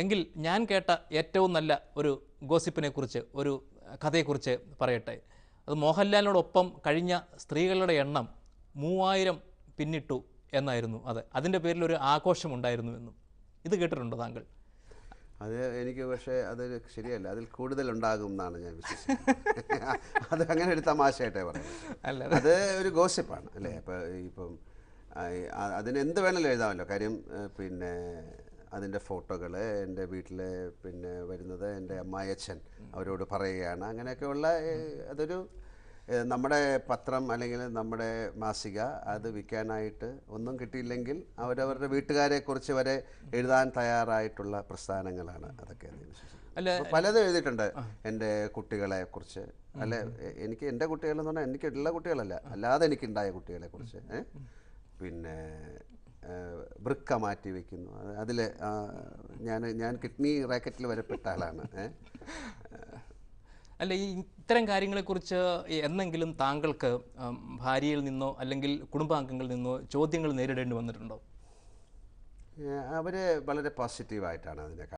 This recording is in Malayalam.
എങ്കിൽ ഞാൻ കേട്ട ഏറ്റവും നല്ല ഒരു ഗോസിപ്പിനെ കുറിച്ച് ഒരു കഥയെക്കുറിച്ച് പറയട്ടെ. അത് മോഹൻലാലിനോടൊപ്പം കഴിഞ്ഞ സ്ത്രീകളുടെ എണ്ണം മൂവായിരം പിന്നിട്ടു എന്നായിരുന്നു അത്. അതിന്റെ പേരിൽ ഒരു ആഘോഷമുണ്ടായിരുന്നു എന്നും. ഇത് കേട്ടിട്ടുണ്ടോ താങ്കൾ? അത് എനിക്ക് പക്ഷേ അത് ശരിയല്ല. അതിൽ കൂടുതൽ ഉണ്ടാകും എന്നാണ് ഞാൻ വിശ്വസിക്കുന്നത്. അത് അങ്ങനെ ഒരു തമാശയായിട്ടേ പറയുന്നത്. അല്ല അത് ഒരു ഗോസിപ്പാണ് അല്ലേ? അപ്പോൾ ഇപ്പം അതിനെന്ത് വേണമല്ലോ അതിന് എന്ത് വേണമെങ്കിലും എഴുതാമല്ലോ. കാര്യം പിന്നെ അതിന്റെ ഫോട്ടോകൾ എന്റെ വീട്ടിൽ പിന്നെ വരുന്നത് എന്റെ അമ്മായച്ഛൻ അവരോട് പറയുകയാണ്. അങ്ങനെയൊക്കെയുള്ള അതൊരു നമ്മുടെ പത്രം അല്ലെങ്കിൽ നമ്മുടെ മാസിക അത് വിൽക്കാനായിട്ട് ഒന്നും കിട്ടിയില്ലെങ്കിൽ അവരവരുടെ വീട്ടുകാരെ കുറിച്ച് വരെ എഴുതാൻ തയ്യാറായിട്ടുള്ള പ്രസ്ഥാനങ്ങളാണ് അതൊക്കെ അല്ല പലതും എഴുതിയിട്ടുണ്ട് എന്റെ കുട്ടികളെ കുറിച്ച് അല്ല എനിക്ക് എന്റെ കുട്ടികളെന്ന് പറഞ്ഞാൽ എനിക്ക് ഉള്ള കുട്ടികളല്ല. അല്ലാതെ എനിക്കുണ്ടായ കുട്ടികളെ കുറിച്ച് പിന്നെ വൃക്ക മാറ്റി വെക്കുന്നു അതിൽ ഞാൻ ഞാൻ കിഡ്നി റാക്കറ്റിൽ വരപ്പെട്ട ആളാണ്. അല്ല ഈ ഇത്തരം കാര്യങ്ങളെക്കുറിച്ച് എന്നെങ്കിലും താങ്കൾക്ക് ഭാര്യയിൽ നിന്നോ അല്ലെങ്കിൽ കുടുംബാംഗങ്ങളിൽ നിന്നോ ചോദ്യങ്ങൾ നേരിടേണ്ടി വന്നിട്ടുണ്ടോ? അവർ വളരെ പോസിറ്റീവായിട്ടാണ് അതിനെ